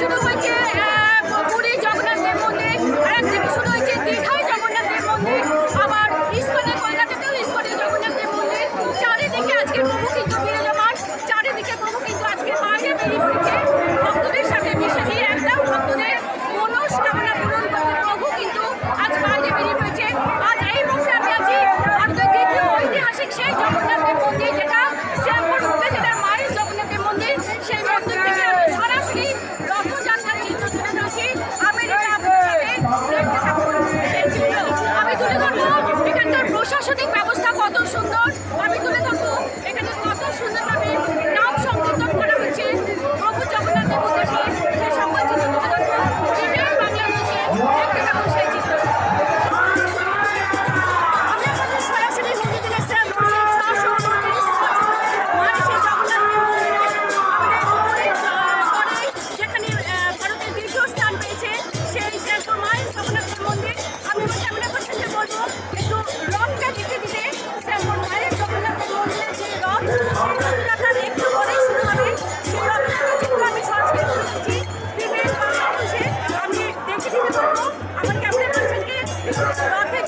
这边关键 এখানকার প্রশাসনিক ব্যবস্থা কত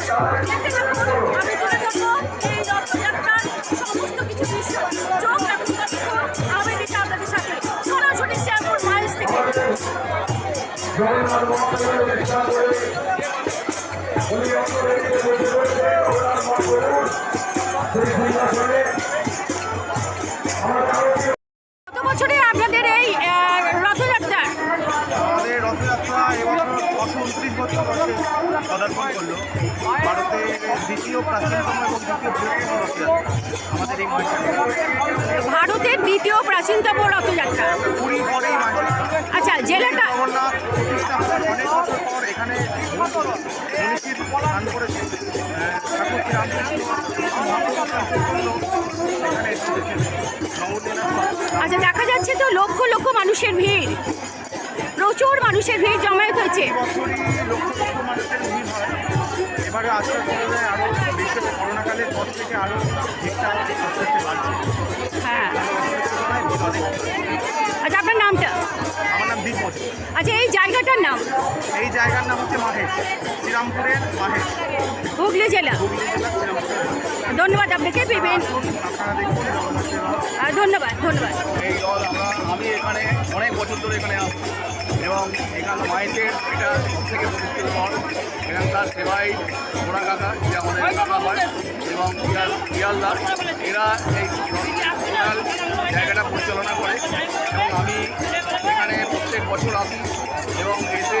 আমি তুলে ধরবো এই রথযাত্রার সমস্ত কিছু দৃশ্য চোখ রাখুন দর্শক আমি রীতা আপনাদের সাথে সরাসরি শ্যামপুর মাইলস থেকে উনি বছর বয়সে পদার্পণ করল। ভারতের দ্বিতীয় প্রাচীনতম এবং দ্বিতীয় বৃহত্তম রথযাত্রা। আমাদের এই ভারতের দ্বিতীয় প্রাচীনতম রথযাত্রা। পুরী আচ্ছা জেলাটা জগন্নাথ প্রতিষ্ঠা হওয়ার অনেক বছর পর এখানে মনীষীর স্নান করেছে। ঠাকুর এখানে আচ্ছা দেখা যাচ্ছে তো লক্ষ লক্ষ মানুষের ভিড়। প্রচুর মানুষের ভিড় জমায়েত হয়েছে। হয় এবারে করোনাকালের পর থেকে ভিড়টা আস্তে আস্তে বাড়ছে হ্যাঁ। আচ্ছা আপনার নামটা? আমার নাম আচ্ছা এই জায়গাটার নাম? এই জায়গার নাম হচ্ছে মাহেশ। শ্রীরামপুরের মাহেশ। হুগলি জেলা। ধন্যবাদ আপনাকে পেবেন? ধন্যবাদ ধন্যবাদ। আমি এখানে অনেক বছর ধরে এখানে আসছি এবং এখানে মায়েদের এটা থেকে প্রতিষ্ঠিত ঘর। এখানকার সেবাই ঘোড়া কাকা যে আমাদের কাকা হয় এবং ইয়ার ইয়ালদার। এরা এই টোটাল জায়গাটা পরিচালনা করে। এবং আমি এখানে প্রত্যেক বছর আসি এবং এসে